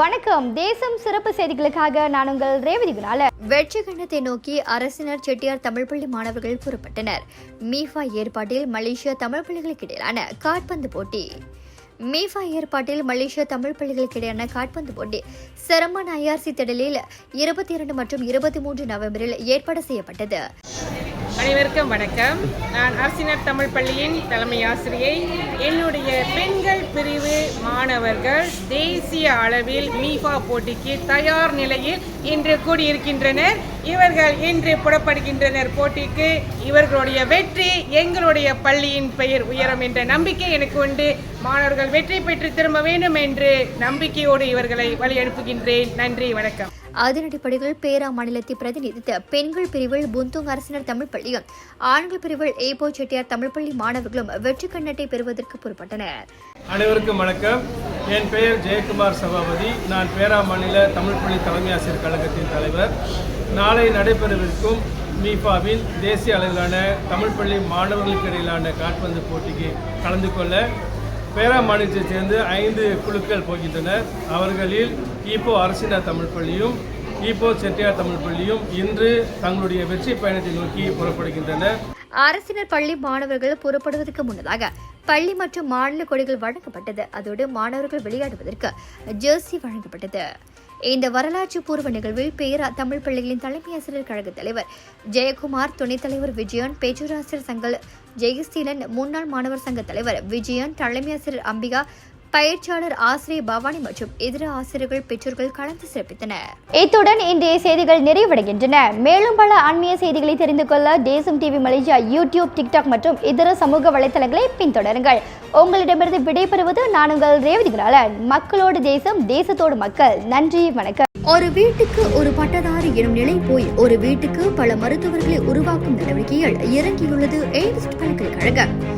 வணக்கம். தேசம் சிறப்பு செய்திகளுக்காக நான் உங்கள் ரேவதி குணால. வெற்றி கண்ணத்தை நோக்கி அரசினர் செட்டியார் தமிழ் பள்ளி மாணவர்கள் புறப்பட்டனர். மீஃபா ஏற்பாட்டில் மலேசியா தமிழ் பள்ளிகளுக்கு இடையிலான காட்பந்து போட்டி. மீஃபா ஏற்பாட்டில் மலேசியா தமிழ் பள்ளிகளுக்கு இடையான காட்பந்து போட்டி சிரமன் ஐஆர்சி திடலில் இருபத்தி இரண்டு மற்றும் இருபத்தி மூன்று நவம்பரில் ஏற்பாடு செய்யப்பட்டது. அனைவருக்கும் வணக்கம். நான் அரசினர் தமிழ் பள்ளியின் தலைமை ஆசிரியை. என்னுடைய பெண்கள் பிரிவு மாணவர்கள் தேசிய அளவில் மீஃபா போட்டிக்கு தயார் நிலையில் இன்று கூடியிருக்கின்றனர். இவர்கள் இன்று புறப்படுகின்றனர் போட்டிக்கு. இவர்களுடைய வெற்றி எங்களுடைய பள்ளியின் பெயர் உயரும் என்ற நம்பிக்கை எனக்கு உண்டு. மாணவர்கள் வெற்றி பெற்று திரும்ப வேண்டும் என்று நம்பிக்கையோடு இவர்களை வழி அனுப்புகின்றேன் நன்றி வணக்கம். அதன் அடிப்படையில் பேரா மாநிலத்தை பிரதிநிதித்த பெண்கள் பிரிவில் புந்துங் அரசினர் தமிழ் பள்ளியும் ஆண்கள் பிரிவில் ஏபோ செட்டியார் தமிழ் பள்ளி மாணவர்களும் வெற்றி கண்ணட்டை பெறுவதற்கு புறப்பட்டனர். அனைவருக்கும் வணக்கம். என் பெயர் ஜெயக்குமார் சபாபதி. நான் பேரா மாநில தமிழ் பள்ளி தலைமை ஆசிரியர் கழகத்தின் தலைவர். நாளை நடைபெறவிருக்கும் மீஃபாவின் தேசிய அளவிலான தமிழ் பள்ளி மாணவர்களுக்கு இடையிலான காட்பந்து போட்டிக்கு கலந்து கொள்ள பேரா மாநிலத்தைச் சேர்ந்து ஐந்து குழுக்கள் போகின்றனர். அவர்களில் இப்போ அரசினர் தமிழ் பள்ளியும் இப்போ செட்டியார் தமிழ் பள்ளியும் இன்று தங்களுடைய வெற்றி பயணத்தை நோக்கி புறப்படுகின்றனர் அரசினர் பள்ளி மாணவர்கள் புறப்படுவதற்கு முன்னதாக பள்ளி மற்றும் மாநில கொடிகள் வழங்கப்பட்டது. அதோடு மாணவர்கள் விளையாடுவதற்கு ஜெர்சி வழங்கப்பட்டது. இந்த வரலாற்று பூர்வ நிகழ்வில் பேரா தமிழ் பள்ளிகளின் தலைமை ஆசிரியர் கழக தலைவர் ஜெயக்குமார் துணைத் தலைவர் விஜயன் பேச்சூராசிரியர் சங்க ஜெயசீலன் முன்னாள் மாணவர் சங்க தலைவர் விஜயன் தலைமை ஆசிரியர் அம்பிகா பயிற்சியாளர் ஆசிரியர் பவானி மற்றும் இதர ஆசிரியர்கள் பெற்றோர்கள் கலந்து சிறப்பித்தனர். இத்துடன் இன்றைய செய்திகள் நிறைவடைகின்றன. மேலும் பல ஆன்மீக செய்திகளை தெரிந்து கொள்ள தேசம் டிவி மலேசியா யூடியூப் டிக்டாக் மற்றும் இதர சமூக வலைத்தளங்களை பின்தொடருங்கள். உங்களிடமிருந்து விடைபெறுவது நான் உங்கள் ரேவதி குணாலன். மக்களோடு தேசம் தேசத்தோடு மக்கள். நன்றி வணக்கம். ஒரு வீட்டுக்கு ஒரு பட்டதாரி எனும் நிலை போய் ஒரு வீட்டுக்கு பல மருத்துவர்களை உருவாக்கும் நடவடிக்கையில் இறங்கியுள்ளது. எய்ம்ஸ் பல்கலைக்கழகம்.